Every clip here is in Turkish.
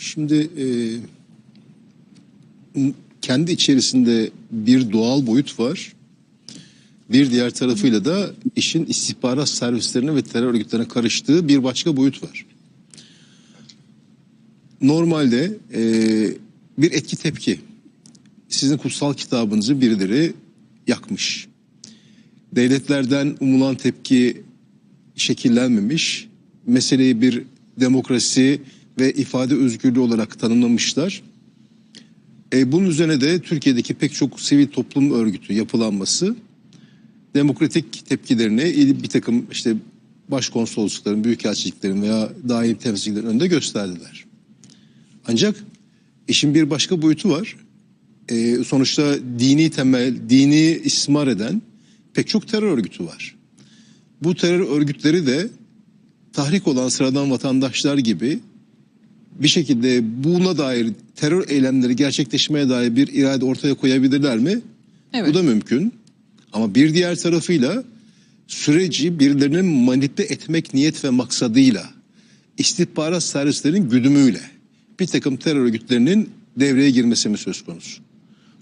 Şimdi e, kendi içerisinde bir doğal boyut var. Bir diğer tarafıyla da işin istihbarat servislerine ve terör örgütlerine karıştığı bir başka boyut var. Normalde e, bir etki tepki. Sizin kutsal kitabınızı birileri yakmış. Devletlerden umulan tepki şekillenmemiş. Meseleyi bir demokrasi ve ifade özgürlüğü olarak tanımlamışlar. E, bunun üzerine de Türkiye'deki pek çok sivil toplum örgütü yapılanması demokratik tepkilerini il- bir takım işte başkonsoloslukların, büyükelçiliklerin veya daim temsilcilerin önünde gösterdiler. Ancak işin bir başka boyutu var. E, sonuçta dini temel, dini istismar eden pek çok terör örgütü var. Bu terör örgütleri de tahrik olan sıradan vatandaşlar gibi bir şekilde buna dair terör eylemleri gerçekleşmeye dair bir irade ortaya koyabilirler mi? Evet. Bu da mümkün. Ama bir diğer tarafıyla süreci birilerinin manipüle etmek niyet ve maksadıyla istihbarat servislerinin güdümüyle bir takım terör örgütlerinin devreye girmesi mi söz konusu?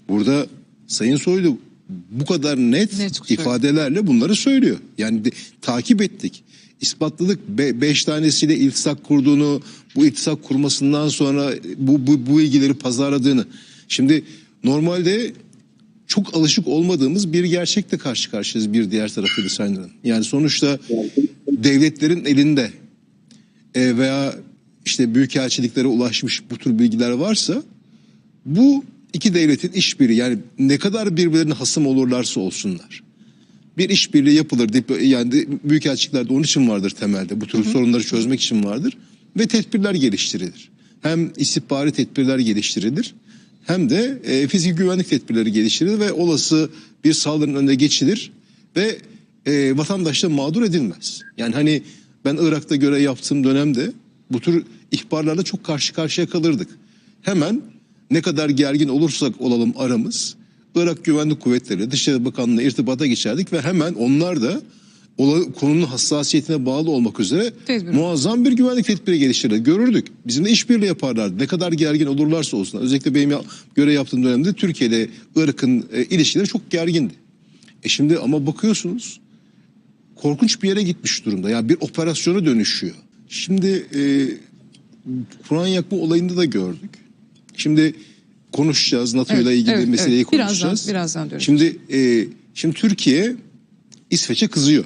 Burada Sayın Soylu bu kadar net, Net ifadelerle bunları söylüyor. Yani de- takip ettik. İspatladık. Be- beş tanesiyle iltisak kurduğunu, bu iltisak kurmasından sonra bu, bu, bu ilgileri pazarladığını. Şimdi normalde çok alışık olmadığımız bir gerçekle karşı karşıyayız bir diğer tarafıyla Sayın Hanım. Yani sonuçta devletlerin elinde e, veya işte büyükelçiliklere ulaşmış bu tür bilgiler varsa bu iki devletin işbirliği yani ne kadar birbirlerine hasım olurlarsa olsunlar. Bir işbirliği yapılır. Yani de- büyükelçiliklerde onun için vardır temelde. Bu tür sorunları çözmek için vardır. Ve tedbirler geliştirilir. Hem istihbari tedbirler geliştirilir. Hem de e, fizik güvenlik tedbirleri geliştirilir ve olası bir saldırının önüne geçilir ve e, vatandaş da mağdur edilmez. Yani hani ben Irak'ta görev yaptığım dönemde bu tür ihbarlarla çok karşı karşıya kalırdık. Hemen ne kadar gergin olursak olalım aramız Irak Güvenlik Kuvvetleri Dışişleri Bakanlığı'na irtibata geçerdik ve hemen onlar da konunun hassasiyetine bağlı olmak üzere Tedbir. muazzam bir güvenlik tedbiri geliştirirdi. Görürdük. Bizimle işbirliği yaparlardı. Ne kadar gergin olurlarsa olsun. Özellikle benim görev yaptığım dönemde Türkiye ile Irak'ın e, ilişkileri çok gergindi. E şimdi ama bakıyorsunuz korkunç bir yere gitmiş durumda. Yani bir operasyona dönüşüyor. Şimdi e, Kur'an yakma olayında da gördük. Şimdi konuşacağız. NATO ile Evet, ilgili evet, meseleyi evet. Birazdan- konuşacağız. birazdan döneceğiz. Şimdi e, şimdi Türkiye İsveç'e kızıyor.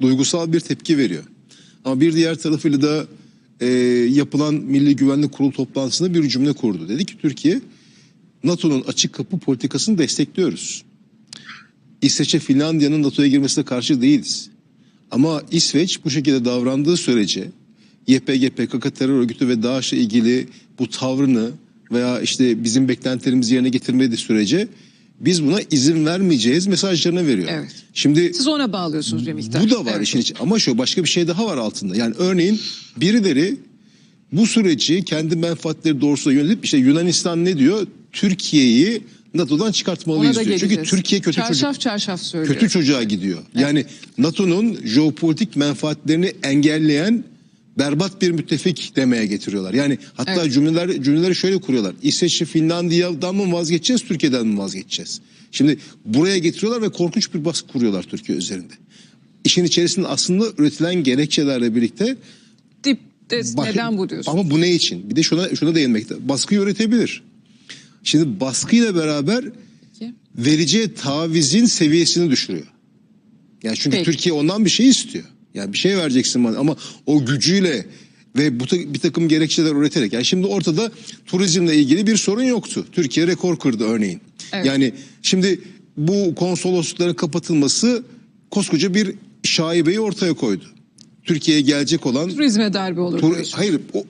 Duygusal bir tepki veriyor. Ama bir diğer tarafıyla da e, yapılan Milli Güvenlik Kurulu toplantısında bir cümle kurdu. Dedi ki Türkiye NATO'nun açık kapı politikasını destekliyoruz. İsveç'e Finlandiya'nın NATO'ya girmesine karşı değiliz. Ama İsveç bu şekilde davrandığı sürece YPG, PKK terör örgütü ve DAEŞ'le ilgili bu tavrını veya işte bizim beklentilerimizi yerine getirmediği sürece biz buna izin vermeyeceğiz mesajlarını veriyor. Evet. Şimdi Siz ona bağlıyorsunuz bir miktar. bu da var Evet. işin içi. Ama şu başka bir şey daha var altında. Yani örneğin birileri bu süreci kendi menfaatleri doğrusuna yönelip işte Yunanistan ne diyor? Türkiye'yi NATO'dan çıkartmalıyız diyor. Çünkü geleceğiz. Türkiye kötü çocuk çarşaf çarşaf söylüyor. kötü çocuğa gidiyor. Yani NATO'nun jeopolitik menfaatlerini engelleyen berbat bir müttefik demeye getiriyorlar. Yani hatta Evet. cümleler cümleleri şöyle kuruyorlar. İsveç'i Finlandiya'dan mı vazgeçeceğiz, Türkiye'den mi vazgeçeceğiz? Şimdi buraya getiriyorlar ve korkunç bir baskı kuruyorlar Türkiye üzerinde. İşin içerisinde aslında üretilen gerekçelerle birlikte Dipte Bak- neden bu diyorsun? Ama bu ne için? Bir de şuna şuna değinmekte. Baskıyı üretebilir. Şimdi baskıyla beraber Peki. vereceği tavizin seviyesini düşürüyor. Yani çünkü Peki. Türkiye ondan bir şey istiyor. Yani bir şey vereceksin bana ama o gücüyle ve bu bir takım gerekçeler üreterek. Yani şimdi ortada turizmle ilgili bir sorun yoktu. Türkiye rekor kırdı örneğin. Evet. Yani şimdi bu konsoloslukların kapatılması koskoca bir şaibeyi ortaya koydu. Türkiye'ye gelecek olan Turizme darbe olur Tur- diyorsun. hayır. O,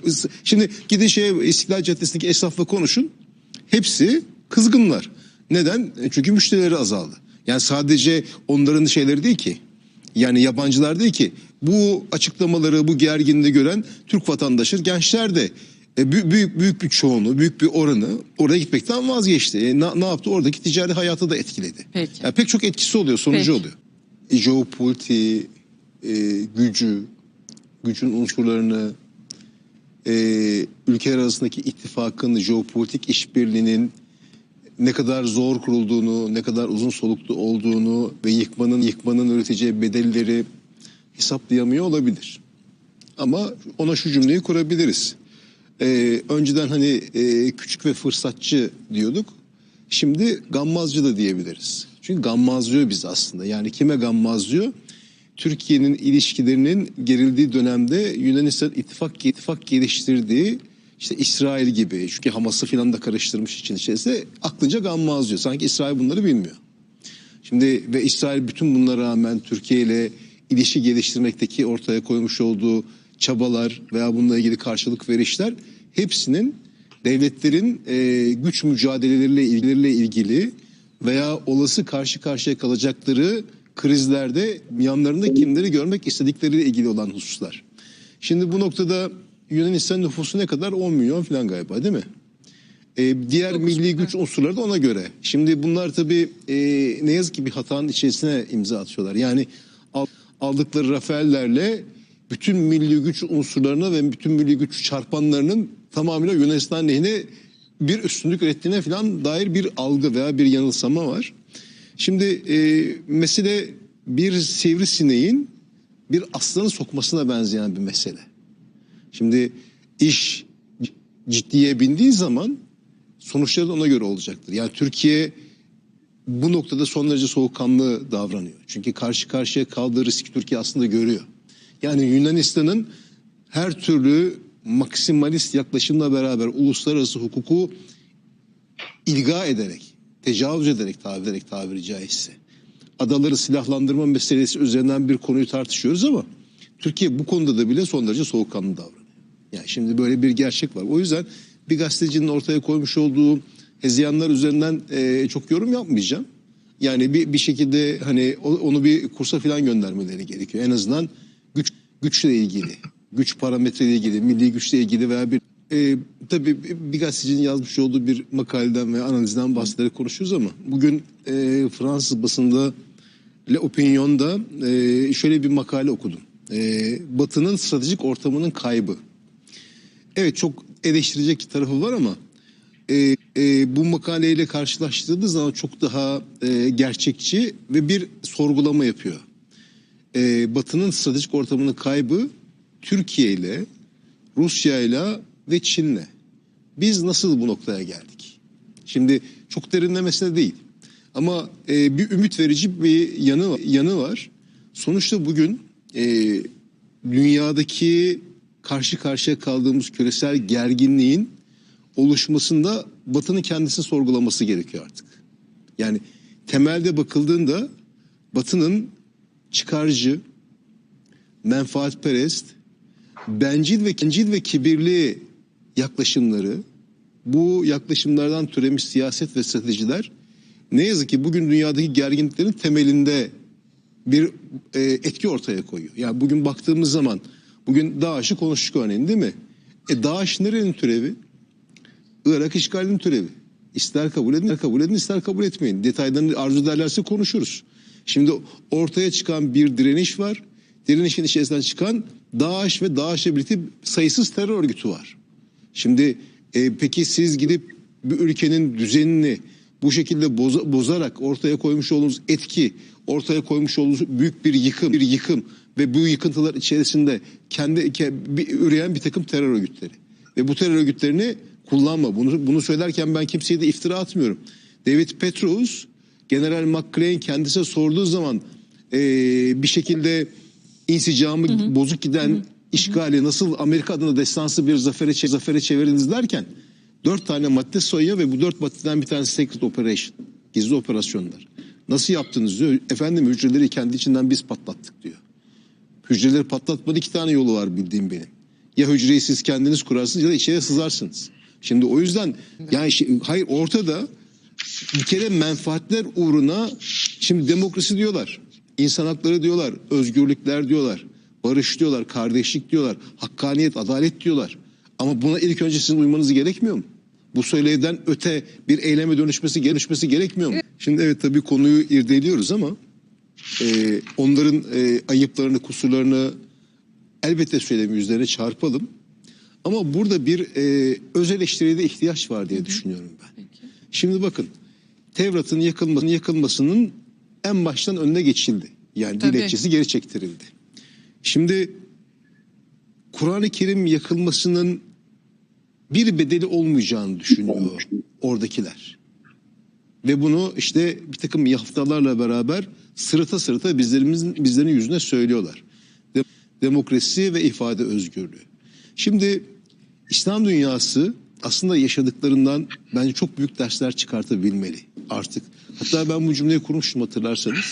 şimdi gidin şeye İstiklal Caddesi'ndeki esnafla konuşun. Hepsi kızgınlar. Neden? E, Çünkü müşterileri azaldı. Yani sadece onların şeyleri değil ki. Yani yabancılar değil ki. Bu açıklamaları, bu gerginliği gören Türk vatandaşı, gençler de e, büyük, büyük büyük bir çoğunluğu, büyük bir oranı oraya gitmekten vazgeçti. E, ne, ne yaptı? Oradaki ticari hayatı da etkiledi. Peki. Yani pek çok etkisi oluyor, sonucu Peki. oluyor. E, jeopolitiği, e, gücü, gücün unsurlarını e, ülkeler arasındaki ittifakın, jeopolitik işbirliğinin ne kadar zor kurulduğunu, ne kadar uzun soluklu olduğunu ve yıkmanın yıkmanın üreteceği bedelleri hesaplayamıyor olabilir. Ama ona şu cümleyi kurabiliriz. Ee, önceden hani e, küçük ve fırsatçı diyorduk. Şimdi gammazcı da diyebiliriz. Çünkü gammazlıyor biz aslında. Yani kime gammazlıyor? Türkiye'nin ilişkilerinin gerildiği dönemde Yunanistan ittifak ittifak geliştirdiği işte İsrail gibi çünkü Hamas'ı falan da karıştırmış için içerisinde aklınca gammazlıyor. Sanki İsrail bunları bilmiyor. Şimdi ve İsrail bütün bunlara rağmen Türkiye ile ilişki geliştirmekteki ortaya koymuş olduğu çabalar veya bununla ilgili karşılık verişler hepsinin devletlerin e, güç mücadeleleriyle ilgileriyle ilgili veya olası karşı karşıya kalacakları krizlerde yanlarında kimleri görmek istedikleriyle ilgili olan hususlar. Şimdi bu noktada Yunanistan nüfusu ne kadar? 10 milyon falan galiba değil mi? Ee, diğer Dokuz, milli güç unsurları da ona göre. Şimdi bunlar tabii e, ne yazık ki bir hatanın içerisine imza atıyorlar. Yani al- aldıkları Rafael'lerle bütün milli güç unsurlarına ve bütün milli güç çarpanlarının tamamıyla Yunanistan lehine bir üstünlük ürettiğine falan dair bir algı veya bir yanılsama var. Şimdi e, mesele bir sivrisineğin bir aslanı sokmasına benzeyen bir mesele. Şimdi iş ciddiye bindiği zaman sonuçları da ona göre olacaktır. Yani Türkiye bu noktada son derece soğukkanlı davranıyor. Çünkü karşı karşıya kaldığı riski Türkiye aslında görüyor. Yani Yunanistan'ın her türlü maksimalist yaklaşımla beraber uluslararası hukuku ilga ederek, tecavüz ederek tabir ederek tabiri caizse. Adaları silahlandırma meselesi üzerinden bir konuyu tartışıyoruz ama Türkiye bu konuda da bile son derece soğukkanlı davranıyor. Yani şimdi böyle bir gerçek var. O yüzden bir gazetecinin ortaya koymuş olduğu hezeyanlar üzerinden e, çok yorum yapmayacağım. Yani bir, bir şekilde hani onu bir kursa falan göndermeleri gerekiyor. En azından güç güçle ilgili, güç parametreyle ilgili, milli güçle ilgili veya bir e, tabii bir- gazetecinin yazmış olduğu bir makaleden ve analizden bahsederek konuşuyoruz ama bugün e, Fransız basında Le Opinion'da e, şöyle bir makale okudum. E, Batı'nın stratejik ortamının kaybı. Evet çok eleştirecek tarafı var ama e, e, bu makaleyle karşılaştırdığı zaman çok daha e, gerçekçi ve bir sorgulama yapıyor. E, Batı'nın stratejik ortamının kaybı Türkiye ile, Rusya ile ve Çin'le. Biz nasıl bu noktaya geldik? Şimdi çok derinlemesine değil. Ama e, bir ümit verici bir yanı yanı var. Sonuçta bugün e, dünyadaki karşı karşıya kaldığımız küresel gerginliğin oluşmasında Batı'nın kendisini sorgulaması gerekiyor artık. Yani temelde bakıldığında Batı'nın çıkarcı, menfaatperest, bencil ve bencil ve kibirli yaklaşımları, bu yaklaşımlardan türemiş siyaset ve stratejiler ne yazık ki bugün dünyadaki gerginliklerin temelinde bir e, etki ortaya koyuyor. Yani bugün baktığımız zaman bugün DAEŞ'i konuştuk örneğin değil mi? E DAEŞ nerenin türevi? Irak işgalinin türevi. İster kabul edin, ister kabul edin, ister kabul etmeyin. Detaylarını arzu ederlerse konuşuruz. Şimdi ortaya çıkan bir direniş var. Direnişin içerisinden çıkan DAEŞ ve DAEŞ'le birlikte sayısız terör örgütü var. Şimdi e, peki siz gidip bir ülkenin düzenini bu şekilde boza- bozarak ortaya koymuş olduğunuz etki, ortaya koymuş olduğunuz büyük bir yıkım, bir yıkım ve bu yıkıntılar içerisinde kendi ke- bir, üreyen bir takım terör örgütleri. Ve bu terör örgütlerini kullanma. Bunu bunu söylerken ben kimseye de iftira atmıyorum. David Petraeus, General McClellan kendisine sorduğu zaman e, bir şekilde insicamı bozuk giden işgali nasıl Amerika adına destansı bir zafere, zafere çevirdiniz derken dört tane madde sayıyor ve bu dört maddeden bir tanesi secret operation. Gizli operasyonlar. Nasıl yaptınız diyor. Efendim hücreleri kendi içinden biz patlattık diyor. Hücreleri patlatmanın iki tane yolu var bildiğim benim. Ya hücreyi siz kendiniz kurarsınız ya da içeri sızarsınız. Şimdi o yüzden yani şi- hayır ortada bir kere menfaatler uğruna şimdi demokrasi diyorlar. insan hakları diyorlar, özgürlükler diyorlar, barış diyorlar, kardeşlik diyorlar, hakkaniyet, adalet diyorlar. Ama buna ilk önce sizin uymanız gerekmiyor mu? Bu söylevden öte bir eyleme dönüşmesi, dönüşmesi gerekmiyor mu? Şimdi evet tabii konuyu irdeliyoruz ama e, onların e, ayıplarını, kusurlarını elbette söylemi üzerine çarpalım. Ama burada bir e, öz eleştiriye de ihtiyaç var diye düşünüyorum ben. Peki. Şimdi bakın Tevrat'ın yakılmasının yakılmasının en baştan önüne geçildi. Yani Tabii. dilekçesi geri çektirildi. Şimdi Kur'an-ı Kerim yakılmasının bir bedeli olmayacağını düşünüyor oradakiler. Ve bunu işte bir takım yaftalarla beraber sırıta sırıta bizlerimizin bizlerin yüzüne söylüyorlar. De- demokrasi ve ifade özgürlüğü. Şimdi İslam dünyası aslında yaşadıklarından bence çok büyük dersler çıkartabilmeli artık. Hatta ben bu cümleyi kurmuştum hatırlarsanız.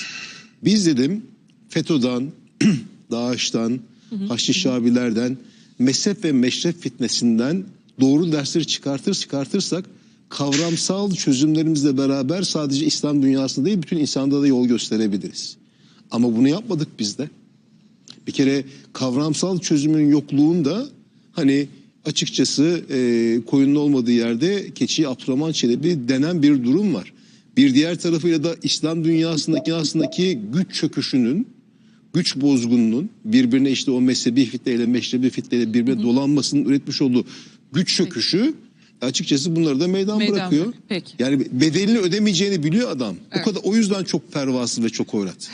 Biz dedim FETÖ'den, DAEŞ'ten, Haçlı Şabilerden, mezhep ve meşrep fitnesinden doğru dersleri çıkartır çıkartırsak kavramsal çözümlerimizle beraber sadece İslam dünyasında değil bütün insanda da yol gösterebiliriz. Ama bunu yapmadık biz de. Bir kere kavramsal çözümün yokluğunda hani açıkçası e, koyunun olmadığı yerde keçiyi Abdurrahman Çelebi denen bir durum var. Bir diğer tarafıyla da İslam dünyasındaki dünyasındaki güç çöküşünün, güç bozgununun birbirine işte o mezhebi fitneyle, meşrebi fitneyle birbirine dolanmasının üretmiş olduğu güç çöküşü açıkçası bunları da meydan, Meydan bırakıyor. bırak- peki. Yani bedelini ödemeyeceğini biliyor adam. Evet. O kadar o yüzden çok pervasız ve çok hoyrat.